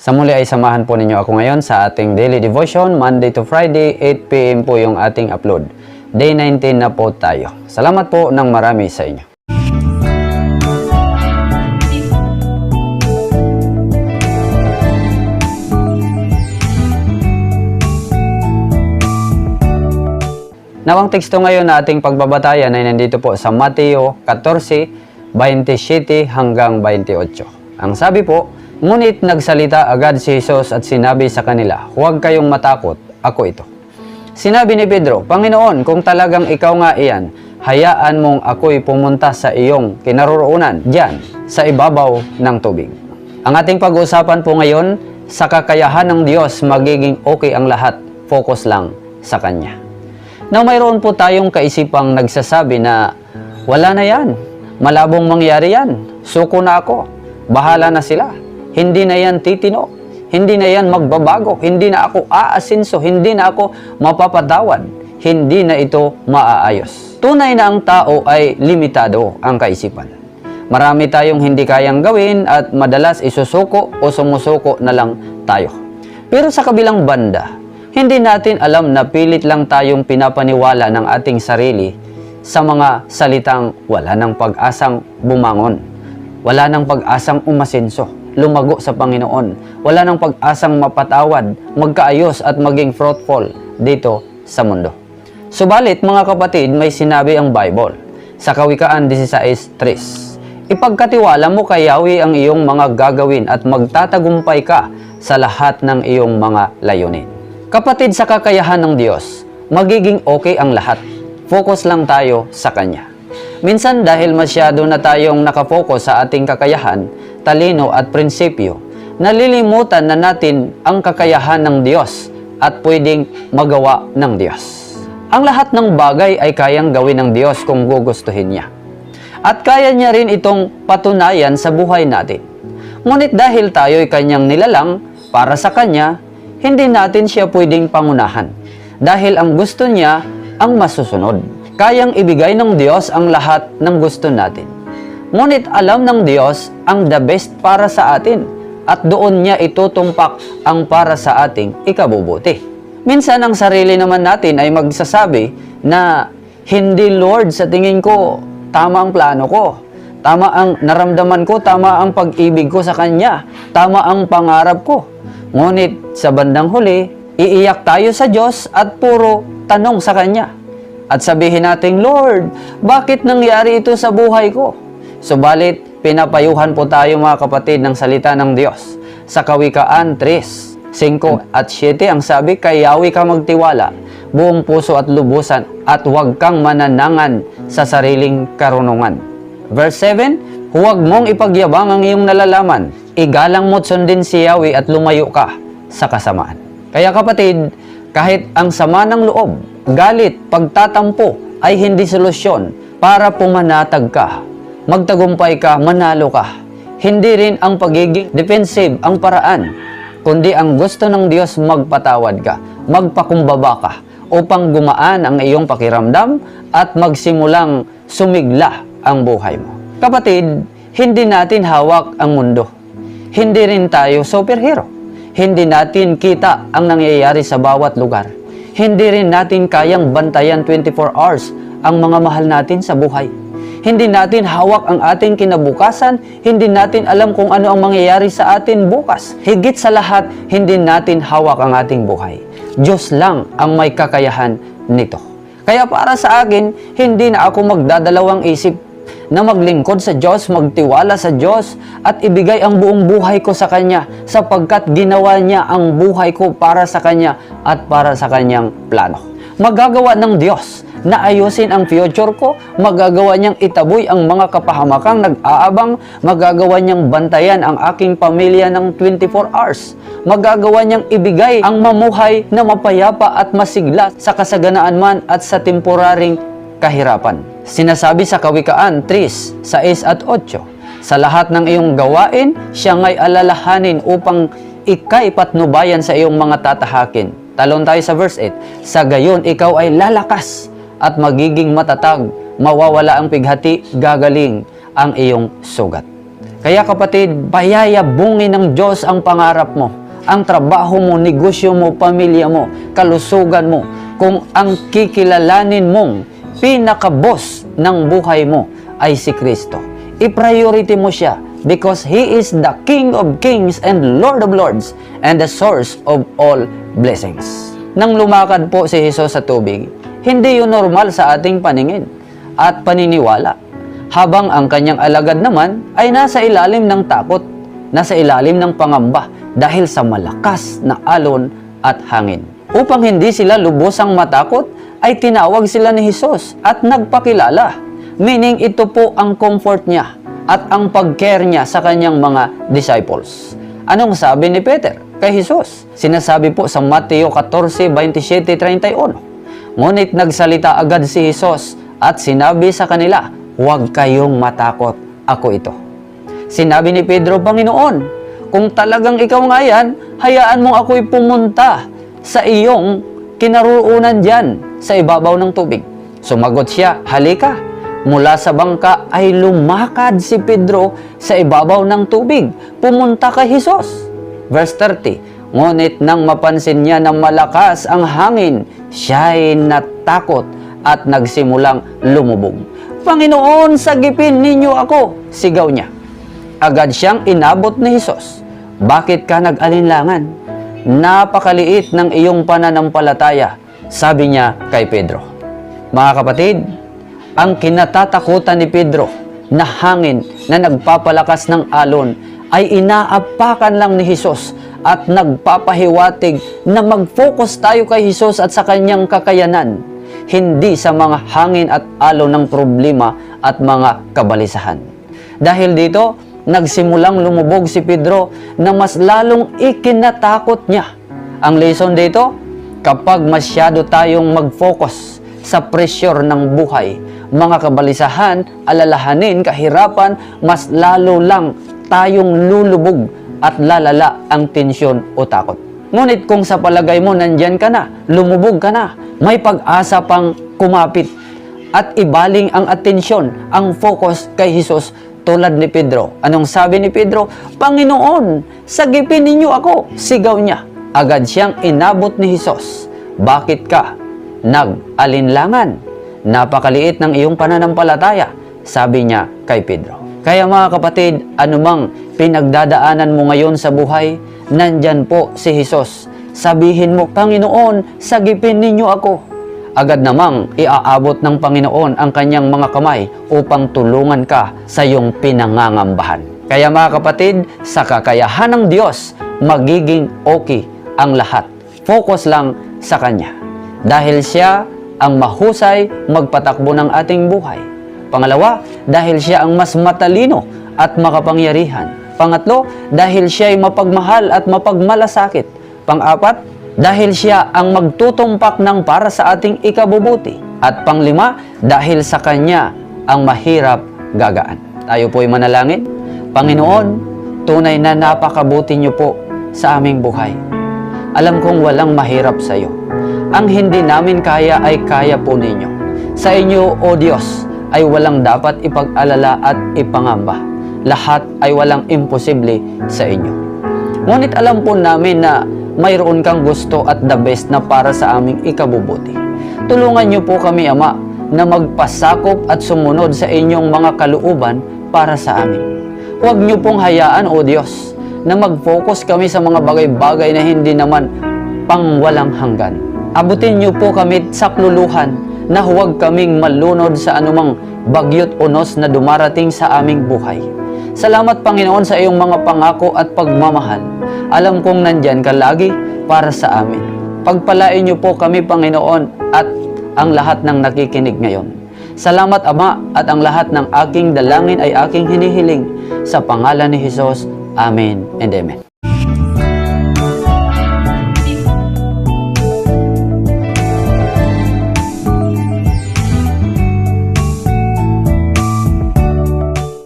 Sa muli ay samahan po ninyo ako ngayon sa ating daily devotion, Monday to Friday, 8pm po yung ating upload. Day 19 na po tayo. Salamat po ng marami sa inyo. Nawang teksto ngayon na ating pagbabatayan ay nandito po sa Mateo 14, 27 hanggang 28. Ang sabi po, Ngunit nagsalita agad si Jesus at sinabi sa kanila, Huwag kayong matakot, ako ito. Sinabi ni Pedro, Panginoon, kung talagang ikaw nga iyan, hayaan mong ako'y pumunta sa iyong kinaroroonan, diyan, sa ibabaw ng tubig. Ang ating pag-uusapan po ngayon, sa kakayahan ng Diyos, magiging okay ang lahat. Focus lang sa Kanya. Now, mayroon po tayong kaisipang nagsasabi na wala na yan, malabong mangyari yan, suko na ako, bahala na sila, hindi na yan titino, hindi na yan magbabago, hindi na ako aasinso, hindi na ako mapapatawad, hindi na ito maaayos. Tunay na ang tao ay limitado ang kaisipan. Marami tayong hindi kayang gawin at madalas isusuko o sumusuko na lang tayo. Pero sa kabilang banda, hindi natin alam na pilit lang tayong pinapaniwala ng ating sarili sa mga salitang wala ng pag-asang bumangon. Wala ng pag-asang umasenso, lumago sa Panginoon. Wala ng pag-asang mapatawad, magkaayos at maging fruitful dito sa mundo. Subalit mga kapatid, may sinabi ang Bible sa Kawikaan 16.3 Ipagkatiwala mo kay Yahweh ang iyong mga gagawin at magtatagumpay ka sa lahat ng iyong mga layunin. Kapatid sa kakayahan ng Diyos, magiging okay ang lahat. Focus lang tayo sa Kanya. Minsan dahil masyado na tayong nakafocus sa ating kakayahan, talino at prinsipyo, nalilimutan na natin ang kakayahan ng Diyos at pwedeng magawa ng Diyos. Ang lahat ng bagay ay kayang gawin ng Diyos kung gugustuhin niya. At kaya niya rin itong patunayan sa buhay natin. Ngunit dahil tayo'y kanyang nilalang para sa kanya, hindi natin siya pwedeng pangunahan. Dahil ang gusto niya ang masusunod. Kayang ibigay ng Diyos ang lahat ng gusto natin. Ngunit alam ng Diyos ang the best para sa atin at doon niya itutumpak ang para sa ating ikabubuti. Minsan ang sarili naman natin ay magsasabi na hindi Lord sa tingin ko tama ang plano ko. Tama ang naramdaman ko, tama ang pag-ibig ko sa Kanya, tama ang pangarap ko. Ngunit sa bandang huli, iiyak tayo sa Diyos at puro tanong sa Kanya. At sabihin natin, Lord, bakit nangyari ito sa buhay ko? Subalit, pinapayuhan po tayo mga kapatid ng salita ng Diyos. Sa Kawikaan 3, 5 at 7, ang sabi, kay Yahweh ka magtiwala, buong puso at lubusan, at huwag kang mananangan sa sariling karunungan. Verse 7, Huwag mong ipagyabang ang iyong nalalaman. Igalang mo't sundin si Yahweh at lumayo ka sa kasamaan. Kaya kapatid, kahit ang sama ng loob, galit, pagtatampo ay hindi solusyon para pumanatag ka. Magtagumpay ka, manalo ka. Hindi rin ang pagiging defensive ang paraan, kundi ang gusto ng Diyos magpatawad ka, magpakumbaba ka, upang gumaan ang iyong pakiramdam at magsimulang sumigla ang buhay mo. Kapatid, hindi natin hawak ang mundo. Hindi rin tayo superhero. Hindi natin kita ang nangyayari sa bawat lugar. Hindi rin natin kayang bantayan 24 hours ang mga mahal natin sa buhay. Hindi natin hawak ang ating kinabukasan, hindi natin alam kung ano ang mangyayari sa atin bukas. Higit sa lahat, hindi natin hawak ang ating buhay. Diyos lang ang may kakayahan nito. Kaya para sa akin, hindi na ako magdadalawang isip na maglingkod sa Diyos, magtiwala sa Diyos, at ibigay ang buong buhay ko sa Kanya sapagkat ginawa niya ang buhay ko para sa Kanya at para sa Kanyang plano. Magagawa ng Diyos na ayusin ang future ko, magagawa niyang itaboy ang mga kapahamakang nag-aabang, magagawa niyang bantayan ang aking pamilya ng 24 hours, magagawa niyang ibigay ang mamuhay na mapayapa at masigla sa kasaganaan man at sa temporaring kahirapan. Sinasabi sa Kawikaan 3, 6 at 8, Sa lahat ng iyong gawain, siya nga'y alalahanin upang ikay patnubayan sa iyong mga tatahakin. Talon tayo sa verse 8, Sa gayon, ikaw ay lalakas at magiging matatag, mawawala ang pighati, gagaling ang iyong sugat. Kaya kapatid, payayabungin ng Diyos ang pangarap mo. Ang trabaho mo, negosyo mo, pamilya mo, kalusugan mo. Kung ang kikilalanin mong pinaka-boss ng buhay mo ay si Kristo. I-priority mo siya because He is the King of Kings and Lord of Lords and the source of all blessings. Nang lumakad po si Jesus sa tubig, hindi yun normal sa ating paningin at paniniwala. Habang ang kanyang alagad naman ay nasa ilalim ng takot, nasa ilalim ng pangamba dahil sa malakas na alon at hangin. Upang hindi sila lubosang matakot, ay tinawag sila ni Jesus at nagpakilala. Meaning ito po ang comfort niya at ang pag-care niya sa kanyang mga disciples. Anong sabi ni Peter kay Jesus? Sinasabi po sa Mateo 14, 27, 31. Ngunit nagsalita agad si Jesus at sinabi sa kanila, Huwag kayong matakot, ako ito. Sinabi ni Pedro, Panginoon, kung talagang ikaw nga yan, hayaan mong ako'y pumunta sa iyong kinaroonan dyan sa ibabaw ng tubig. Sumagot siya, halika. Mula sa bangka ay lumakad si Pedro sa ibabaw ng tubig. Pumunta kay Jesus. Verse 30, Ngunit nang mapansin niya na malakas ang hangin, siya'y natakot at nagsimulang lumubog. Panginoon, sagipin ninyo ako, sigaw niya. Agad siyang inabot ni Jesus. Bakit ka nag-alinlangan? Napakaliit ng iyong pananampalataya, sabi niya kay Pedro. Mga kapatid, ang kinatatakutan ni Pedro na hangin na nagpapalakas ng alon ay inaapakan lang ni Jesus at nagpapahiwatig na mag-focus tayo kay Jesus at sa kanyang kakayanan, hindi sa mga hangin at alon ng problema at mga kabalisahan. Dahil dito, nagsimulang lumubog si Pedro na mas lalong ikinatakot niya. Ang lesson dito, kapag masyado tayong mag-focus sa pressure ng buhay, mga kabalisahan, alalahanin, kahirapan, mas lalo lang tayong lulubog at lalala ang tensyon o takot. Ngunit kung sa palagay mo nandyan ka na, lumubog ka na, may pag-asa pang kumapit at ibaling ang atensyon, ang focus kay Jesus tulad ni Pedro. Anong sabi ni Pedro? Panginoon, sagipin ninyo ako. Sigaw niya. Agad siyang inabot ni Jesus. Bakit ka nag-alinlangan? Napakaliit ng iyong pananampalataya, sabi niya kay Pedro. Kaya mga kapatid, anumang pinagdadaanan mo ngayon sa buhay, nandyan po si Jesus. Sabihin mo, Panginoon, sagipin ninyo ako agad namang iaabot ng Panginoon ang kanyang mga kamay upang tulungan ka sa iyong pinangangambahan. Kaya mga kapatid, sa kakayahan ng Diyos, magiging okay ang lahat. Focus lang sa Kanya. Dahil Siya ang mahusay magpatakbo ng ating buhay. Pangalawa, dahil Siya ang mas matalino at makapangyarihan. Pangatlo, dahil Siya ay mapagmahal at mapagmalasakit. Pang-apat, dahil siya ang magtutumpak ng para sa ating ikabubuti. At panglima, dahil sa Kanya ang mahirap gagaan. Tayo po'y manalangin. Panginoon, tunay na napakabuti niyo po sa aming buhay. Alam kong walang mahirap sa iyo. Ang hindi namin kaya ay kaya po ninyo. Sa inyo, O Diyos, ay walang dapat ipag-alala at ipangamba. Lahat ay walang imposible sa inyo. Ngunit alam po namin na mayroon kang gusto at the best na para sa aming ikabubuti. Tulungan niyo po kami, Ama, na magpasakop at sumunod sa inyong mga kalooban para sa amin. Huwag niyo pong hayaan, O Diyos, na mag-focus kami sa mga bagay-bagay na hindi naman pang walang hanggan. Abutin niyo po kami sa kluluhan na huwag kaming malunod sa anumang bagyot unos na dumarating sa aming buhay. Salamat Panginoon sa iyong mga pangako at pagmamahal. Alam kong nandyan ka lagi para sa amin. Pagpalain niyo po kami Panginoon at ang lahat ng nakikinig ngayon. Salamat Ama at ang lahat ng aking dalangin ay aking hinihiling sa pangalan ni Jesus. Amen and Amen.